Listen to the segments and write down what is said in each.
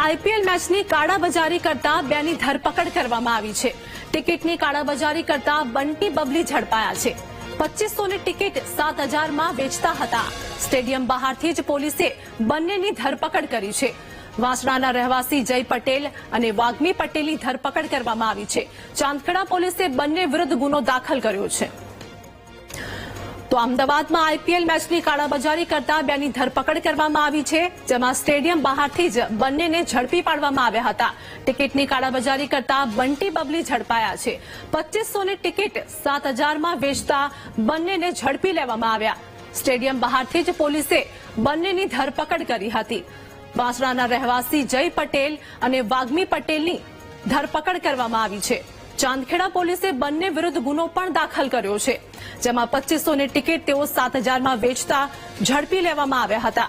IPL મેચની કાળાબજારી કરતા બેની ધરપકડ કરવામાં આવી છે. ટિકિટની કાળાબજારી કરતા બંટી બબલી ઝડપાયા છે. પચીસોની ટિકિટ સાત હજારમાં વેચતા હતા. સ્ટેડિયમ બહારથી જ પોલીસે બંનેની ધરપકડ કરી છે. વાસણાના રહેવાસી જય પટેલ અને વાગ્મી પટેલની ધરપકડ કરવામાં આવી છે. ચાંદખેડા પોલીસે બંને વિરુદ્ધ ગુનો દાખલ કર્યો છે. તો અમદાવાદમાં આઈપીએલ મેચની કાળાબજારી કરતા બેની ધરપકડ કરવામાં આવી છે, જેમાં સ્ટેડિયમ બહારથી જ બંનેને ઝડપી પાડવામાં આવ્યા હતા. ટિકિટની કાળાબજારી કરતા બંટી બબલી ઝડપાયા છે. પચીસોની ટિકિટ સાત હજારમાં વેચતા બંનેને ઝડપી લેવામાં આવ્યા. સ્ટેડિયમ બહારથી જ પોલીસે બંનેની ધરપકડ કરી હતી. વાસણાના રહેવાસી જય પટેલ અને વાગ્મી પટેલની ધરપકડ કરવામાં આવી છે. ચાંદખેડા પોલીસે બંને વિરુદ્ધ ગુનો પણ દાખલ કર્યો છે, જેમાં પચીસોની ટિકિટ તેઓ સાત હજારમાં વેચતા ઝડપી લેવામાં આવ્યા હતા.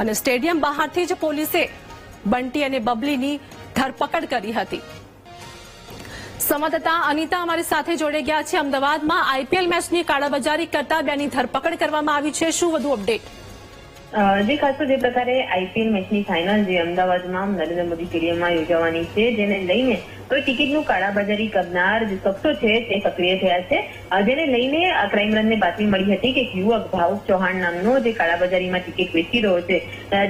અને સ્ટેડિયમ બહારથી જ પોલીસે બંટી અને બબલીની ધરપકડ કરી હતી. સંવાદદાતા અનિતા અમારી સાથે જોડે ગયા છે. અમદાવાદમાં આઈપીએલ મેચની કાળાબજારી કરતા બેની ધરપકડ કરવામાં આવી છે. શું વધુ અપડેટ? જે ખાસ જે પ્રકારે આઈપીએલ મેચની ફાઇનલ જે અમદાવાદમાં નરેન્દ્ર મોદી સ્ટેડિયમમાં યોજાવાની છે, જેને લઈને કોઈ ટિકિટનું કાળાબજારી કરનાર જે શખ્સો છે, તે સક્રિય થયા છે. જેને લઈને ક્રાઇમ બ્રાન્ચને બાતમી મળી હતી કે યુવક ભાવુક ચૌહાણ નામનો જે કાળાબજારીમાં ટિકિટ વેચી રહ્યો છે.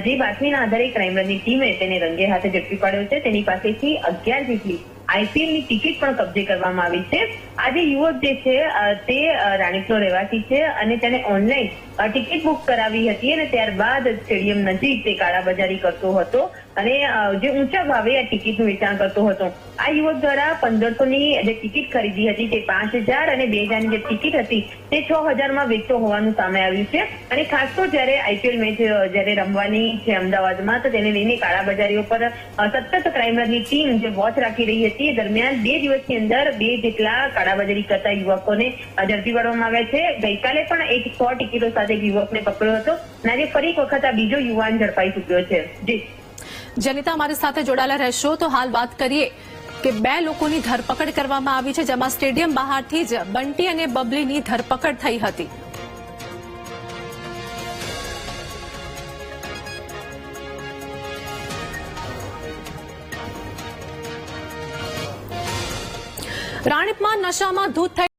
જે બાતમીના આધારે ક્રાઇમ બ્રાન્ચની ટીમે તેને રંગે હાથે ઝડપી પાડ્યો છે. તેની પાસેથી અગિયાર જેટલી આઈપીએલની ટિકિટ પણ કબજે કરવામાં આવી છે. આ જે યુવક જે છે તે રાણીપનો રહેવાસી છે અને તેને ઓનલાઈન ટિકિટ બુક કરાવી હતી અને ત્યારબાદ સ્ટેડિયમ નજીક તે કાળાબજારી કરતો હતો. અને જે ઊંચા ભાવે આ ટિકિટનું વેચાણ કરતો હતો. આ યુવક દ્વારા પંદરસો ની જે ટિકિટ ખરીદી હતી તે પાંચ હજાર અને બે હજારની જે ટિકિટ હતી તે છ હજારમાં વેચતો હોવાનું સામે આવ્યું છે. અને ખાસ તો જ્યારે આઈપીએલ મેચ જ્યારે રમવાની છે અમદાવાદમાં, તો તેને લઈને કાળાબજારીઓ પર સતત ક્રાઇમરની ટીમ જે વોચ રાખી રહી હતી દરમિયાન બે દિવસની અંદર બે જેટલા કાળાબજારી કરતા યુવકોને ઝડપી પાડવામાં આવ્યા છે. ગઈકાલે પણ એક સો ટિકિટો સાથે યુવકને પકડ્યો હતો અને આજે ફરી એક વખત આ બીજો યુવાન ઝડપાઈ ચૂક્યો છે. જી જનિતા અમારી સાથે જોડાયેલા રહેશો. તો હાલ વાત કરીએ કે બે લોકોની ધરપકડ કરવામાં આવી છે, જેમાં સ્ટેડિયમ બહારથી જ બંટી અને બબલીની ધરપકડ થઈ હતી. રાણીપમાં નશામાં ધૂત થઈ